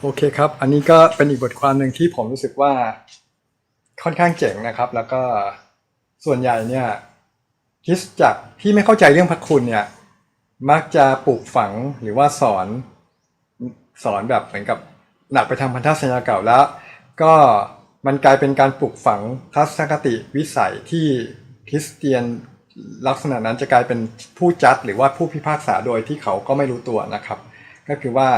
โอเคครับ อันนี้ก็เป็นอีกบทความหนึ่งที่ผมรู้สึกว่าค่อนข้างเจ๋งนะครับ แล้วก็ส่วนใหญ่เนี่ยคริสจักที่ไม่เข้าใจเรื่องพระคุณเนี่ย มักจะปลูกฝังหรือว่าสอนสอนแบบเหมือนกับหนักไปทางพันธสัญญาเก่าแล้ว ก็มันกลายเป็นการปลูกฝังทัศนคติวิสัยที่คริสเตียนลักษณะนั้นจะกลายเป็นผู้จัดหรือว่าผู้พิพากษาโดยที่เขาก็ไม่รู้ตัวนะครับ ก็คือว่า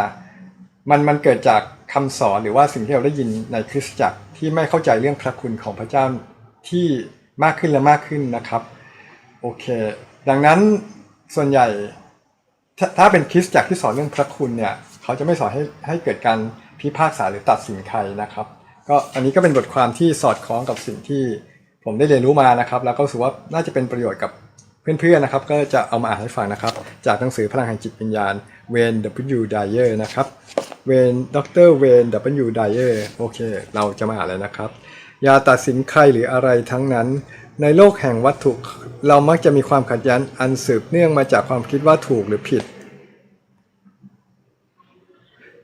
มันมันเกิดจากคำสอนหรือว่าสิ่งที่เราได้ยินในคริสตจักรที่ไม่เข้าใจเรื่องพระคุณของพระเจ้าที่มากขึ้นและมากขึ้นนะครับโอเค ดังนั้นส่วนใหญ่ถ้าถ้าเป็นคริสตจักรที่สอนเรื่องพระคุณเนี่ยเขาจะไม่สอนให้ให้เกิดการพิพากษาหรือตัดสินใครนะครับก็อันนี้ก็เป็นบทความที่สอดคล้องกับสิ่งที่ผมได้เรียนรู้มานะครับ แล้วก็รู้สึกว่าน่าจะเป็นประโยชน์กับเพื่อนๆนะครับ ก็จะเอามาอ่านให้ฟังนะครับ จากหนังสือพลังแห่งจิตวิญญาณเวน W Dyer นะครับ เวนดรเวน W Dyer โอเค เราจะมาอ่านเลยนะครับ อย่าตัดสินใครหรืออะไรทั้งนั้น ในโลกแห่งวัตถุ เรามักจะมีความขัดแย้งอันสืบเนื่องมาจากความคิดว่าถูกหรือผิด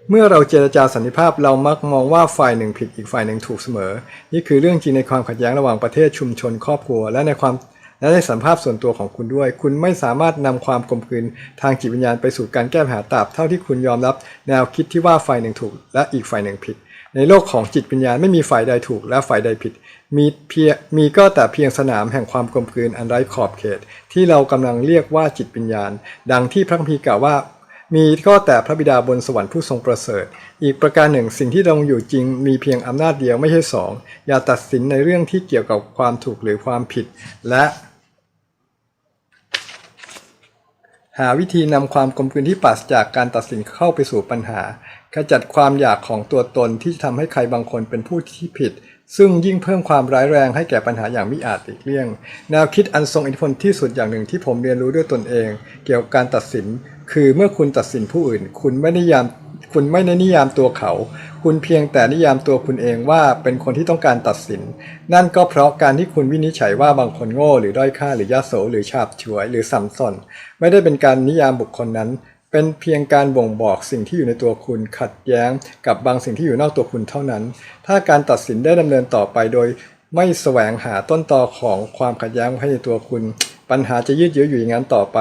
เมื่อเราเจรจาสันติภาพเรามักมองว่าฝ่ายหนึ่งผิดอีกฝ่ายหนึ่งถูกเสมอ นี่คือเรื่องจริงในความขัดแย้งระหว่างประเทศชุมชนครอบครัว และในความ และในสัมภาพส่วนตัวของคุณด้วย คุณไม่สามารถนำความกลมกลืนทางจิตวิญญาณไปสู่การแก้ปัญหาตราบเท่าที่คุณยอมรับแนวคิดที่ว่าฝ่ายหนึ่งถูก และอีกฝ่ายหนึ่งผิด ในโลกของจิตวิญญาณไม่มีฝ่ายใดถูกและฝ่ายใดผิด มีเพียมีก็แต่เพียงสนามแห่งความกลมกลืนอันไร้ขอบเขต ที่เรากำลังเรียกว่าจิตวิญญาณ ดังที่พระคัมภีร์กล่าวว่ามีก็แต่พระบิดาบนสวรรค์ผู้ทรงประเสริฐ อีกประการหนึ่งสิ่งที่ดำรงอยู่จริงมีเพียงอำนาจเดียวไม่ใช่สอง อย่าตัดสินในเรื่องที่เกี่ยวกับความถูกหรือความผิด และ หาวิธีนำความกลมกลืนที่ปราศจากการตัดสินเข้าไปสู่ปัญหาขจัดความอยากของตัวตนที่ทำให้ใครบางคนเป็นผู้ที่ผิด ซึ่งยิ่งเพิ่มความร้ายแรงให้แก่ปัญหาอย่างมิอาจอีกเลี่ยง แนวคิดอันทรงอิทธิพลที่สุดอย่างหนึ่งที่ผมเรียนรู้ด้วยตนเอง เกี่ยวกับการตัดสิน คือเมื่อคุณตัดสินผู้อื่น คุณไม่นิยาม คุณไม่ได้นิยามตัวเขา คุณเพียงแต่นิยามตัวคุณเองว่าเป็นคนที่ต้องการตัดสิน นั่นก็เพราะการที่คุณวินิจฉัยว่าบางคนโง่หรือด้อยค่าหรือยโสหรือฉาบฉวย หรือสัมสน ไม่ได้เป็นการนิยามบุคคลนั้น เป็นเพียงการบ่งบอกสิ่งที่อยู่ในตัวคุณขัดแย้ง กับบางสิ่งที่อยู่นอกตัวคุณเท่านั้น ถ้าการตัดสินได้ดำเนินต่อไปโดย ไม่แสวงหาต้นตอของความขัดแย้งให้ในตัวคุณ ปัญหาจะยืดเยื้ออยู่อย่างนั้นต่อไป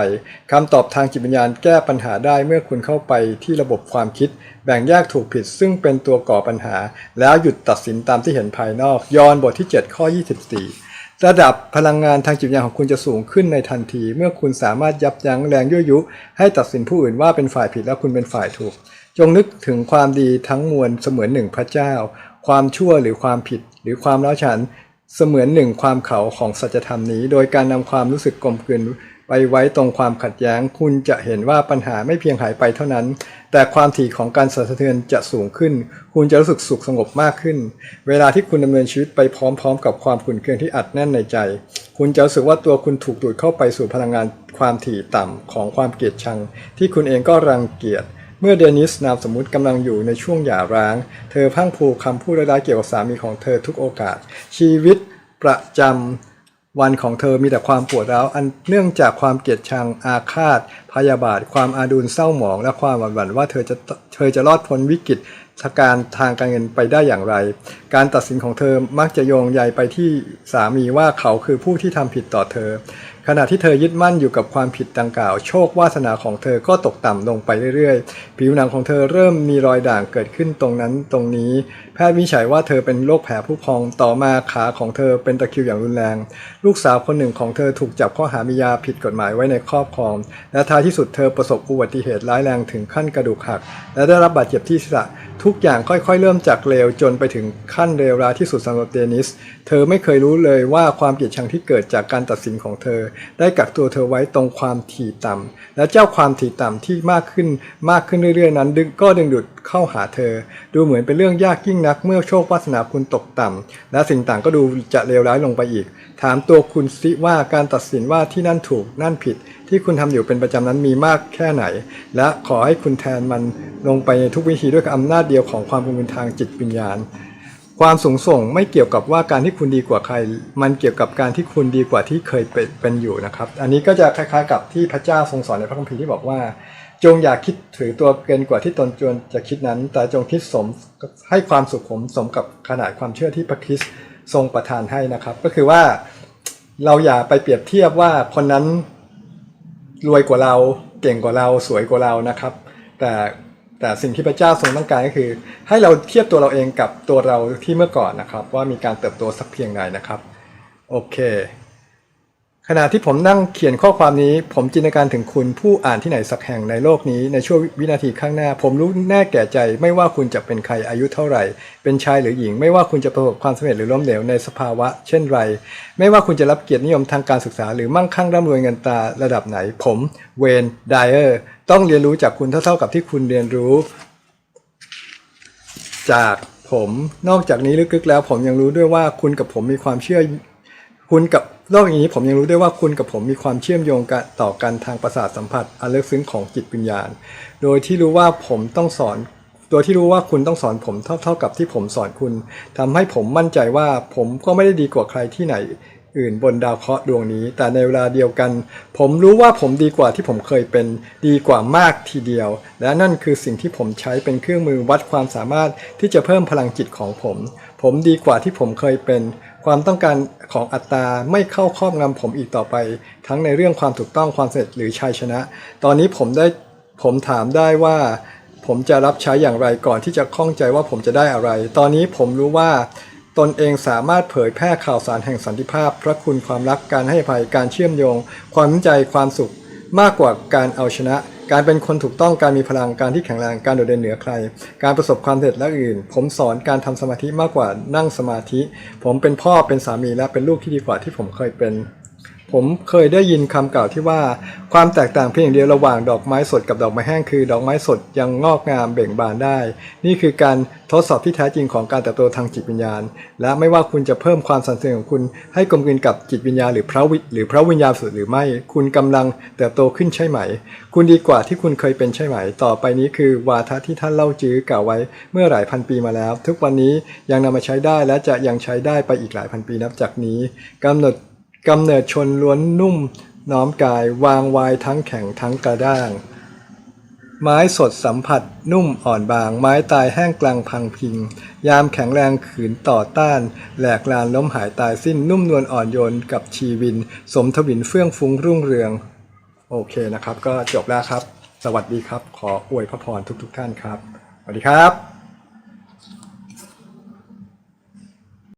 คำตอบทางจิตวิญญาณแก้ปัญหาได้เมื่อคุณเข้าไปที่ระบบความคิด แบ่งแยกถูกผิดซึ่งเป็นตัวก่อปัญหา แล้วหยุดตัดสินตามที่เห็นภายนอก ยอนบทที่ 7 ข้อ 24ระดับพลังงานทางจิตวิญญาณของคุณจะสูงขึ้นในทันที เมื่อคุณสามารถยับยั้งแรงยั่วยุ ให้ตัดสินผู้อื่นว่าเป็นฝ่ายผิดและคุณเป็นฝ่ายถูก จงนึกถึงความดีทั้งมวลเสมือนหนึ่งพระเจ้า ความชั่วหรือความผิด หรือความร้าวฉาน เสมือนหนึ่งความเขาของสัจธรรมนี้ โดยการนำความรู้สึกกลมกลืนไปไว้ตรงความขัดแย้ง คุณจะเห็นว่าปัญหาไม่เพียงหายไปเท่านั้น แต่ความถี่ของการสั่นสะเทือนจะสูงขึ้น คุณจะรู้สึกสุขสงบมากขึ้น เวลาที่คุณดำเนินชีวิตไปพร้อมๆ กับความขุ่นเคืองที่อัดแน่นในใจ คุณจะรู้สึกว่าตัวคุณถูกดูดเข้าไปสู่พลังงานความถี่ต่ำของความเกลียดชัง ที่คุณเองก็รังเกียจ เมื่อเดนิสนามสมมุติกำลังอยู่ในช่วงหย่าร้าง เธอพังพรูคำพูดร้ายๆเกี่ยวกับสามีของเธอทุกโอกาส ชีวิตประจำวันของเธอมีแต่ความปวดร้าวอันเนื่องจากความเกลียดชังอาฆาต พยาบาท ความอาดูลเศร้าหมอง และความหวั่นหวั่นว่าเธอจะเธอจะรอดพ้นวิกฤตการทางการเงินไปได้อย่างไร การตัดสินของเธอมักจะโยงใยไปที่สามีว่าเขาคือผู้ที่ทำผิดต่อเธอขณะที่เธอยึดมั่นอยู่กับความผิดดังกล่าว โชควาสนาของเธอก็ตกต่ำลงไปเรื่อยๆ ผิวหนังของเธอเริ่มมีรอยด่างเกิดขึ้นตรงนั้นตรงนี้ แพทย์วิจัยว่าเธอเป็นโรคแผลผู้พองต่อมาขาของเธอเป็นตะคริวอย่างรุนแรง ลูกสาวคนหนึ่งของเธอถูกจับข้อหามียาผิดกฎหมายไว้ในครอบครอง และท้ายที่สุดเธอประสบอุบัติเหตุร้ายแรงถึงขั้นกระดูกหัก และได้รับบาดเจ็บที่ศีรษะทุกอย่างค่อยๆ เริ่มจากเลวจนไปถึงขั้นเลวร้ายที่สุดสำหรับเดนิส เธอไม่เคยรู้เลยว่าความเกลียดชังที่เกิดจากการตัดสินของเธอได้กักตัวเธอไว้ตรงความถี่ต่ำและเจ้าความถี่ต่ำที่มากขึ้นมากขึ้นเรื่อยๆนั้น ดึงก็ดึงดูดเข้าหาเธอ ดูเหมือนเป็นเรื่องยากยิ่งนักเมื่อโชควาสนาคุณตกต่ำและสิ่งต่างก็ดูจะเลวร้ายลงไปอีก ถามตัวคุณสิว่าการตัดสินว่าที่นั่นถูกนั่นผิด ที่คุณทำอยู่เป็นประจำนั้นมีมากแค่ไหน และขอให้คุณแทนมันลงไปในทุกวิธีด้วยอำนาจเดียวของความภูมิทางจิตวิญญาณ ความสูงส่งไม่เกี่ยวกับว่าการที่คุณดีกว่าใคร มันเกี่ยวกับการที่คุณดีกว่าที่เคยเป็นปนอยู่นะครับ อันนี้ก็จะคล้ายๆกับที่พระเจ้าทรงสอนในพระคัมภีร์ที่บอกว่า จงอย่าคิดถือตัวเกินกว่าที่ตนจวนจะคิดนั้น แต่จงคิดสมให้ความสุขผมสมกับขนาดความเชื่อที่พระคริสต์ทรงประทานให้นะครับ ก็คือว่าเราอย่าไปเปรียบเทียบว่าคนนั้นรวยกว่าเราเก่งกว่าเราสวยกว่าเรานะครับ แต่ แต่สิ่งที่พระเจ้าทรงต้องการก็คือ ให้เราเทียบตัวเราเองกับตัวเราที่เมื่อก่อนนะครับ ว่ามีการเติบโตสักเพียงใดนะครับ โอเค ขณะที่ผมนั่งเขียนข้อความนี้ ผมจินตนาการถึงคุณผู้อ่านที่ไหนสักแห่งในโลกนี้ในช่วงวินาทีข้างหน้า ผมรู้แน่แก่ใจ ไม่ว่าคุณจะเป็นใครอายุเท่าไหร่ เป็นชายหรือหญิง ไม่ว่าคุณจะประสบความสำเร็จหรือล้มเหลวในสภาวะ เช่นไร ไม่ว่าคุณจะรับเกียรตินิยมทางการศึกษา หรือมั่งคั่งร่ำรวยเงินตาระดับไหน ผมเวนไดเออร์ต้องเรียนรู้จากคุณเท่าๆกับที่คุณเรียนรู้ จากผมนอกจากนี้ลึกๆแล้ว ผมยังรู้ด้วยว่าคุณกับผมมีความเชื่อ คุณกับ นอกจากนี้ผมยังรู้ได้ว่าคุณกับผมมีความเชื่อมโยงกันต่อกันทางประสาทสัมผัสอันลึกซึ้งของจิตวิญญาณ โดยที่รู้ว่าผมต้องสอน โดยที่รู้ว่าคุณต้องสอนผมเท่าเท่ากับที่ผมสอนคุณทำให้ผมมั่นใจว่าผมก็ไม่ได้ดีกว่าใครที่ไหนอื่นบนดาวเคราะห์ดวงนี้ แต่ในเวลาเดียวกัน ผมรู้ว่าผมดีกว่าที่ผมเคยเป็นดีกว่ามากทีเดียว และนั่นคือสิ่งที่ผมใช้เป็นเครื่องมือวัดความสามารถที่จะเพิ่มพลังจิตของผม ผมดีกว่าที่ผมเคยเป็น ความต้องการของอัตตาไม่เข้าครอบงำผมอีกต่อไป ทั้งในเรื่องความถูกต้องความสำเร็จหรือชัยชนะ ตอนนี้ผมได้ผมถามได้ว่า ผมจะรับใช้อย่างไรก่อนที่จะข้องใจว่าผมจะได้อะไร ตอนนี้ผมรู้ว่า ตนเองสามารถเผยแพร่ข่าวสารแห่งสันติภาพ พระคุณความรักการให้ภัยการเชื่อมโยง ความมั่นใจความสุขมากกว่าการเอาชนะ การเป็นคนถูกต้องการมีพลังการที่แข็งแรงการโดดเด่นเหนือใคร การประสบความสำเร็จและอื่น ผมสอนการทำสมาธิมากกว่านั่งสมาธิ ผมเป็นพ่อเป็นสามีและเป็นลูกที่ดีกว่าที่ผมเคยเป็น ผมเคยได้ยินคำกล่าวที่ว่า ความแตกต่างเพียงอย่างเดียวระหว่างดอกไม้สดกับดอกไม้แห้งคือ ดอกไม้สดยังงอกงามเบ่งบานได้ นี่คือการทดสอบที่แท้จริงของการเติบโตทางจิตวิญญาณ และไม่ว่าคุณจะเพิ่มความสันเสริญของคุณ ให้กลมกลืนกับจิตวิญญาณหรือพระวิหรือพระวิญญาณสุดหรือไม่ คุณกำลังเติบโตขึ้นใช่ไหม คุณดีกว่าที่คุณเคยเป็นใช่ไหม ต่อไปนี้คือวาทะที่ท่านเล่าจื้อกล่าวไว้เมื่อหลายพันปีมาแล้ว ทุกวันนี้ยังนำมาใช้ได้และจะยังใช้ได้ไปอีกหลายพันปีนับจากนี้กำหนด กำเนิดชนล้วนนุ่มน้อมกายวางวายทั้งแข็งทั้งกระด้าง ไม้สดสัมผัสนุ่มอ่อนบาง ไม้ตายแห้งกลางพังพิง ยามแข็งแรงขืนต่อต้าน แหลกลานล้มหายตายสิ้นนุ่มนวลอ่อนโยนกับชีวิน สมทวินเฟื่องฟุ้งรุ่งเรือง โอเคนะครับ ก็จบแล้วครับ สวัสดีครับ ขออวยพระพรทุกๆทท่านครับ สวัสดีครับ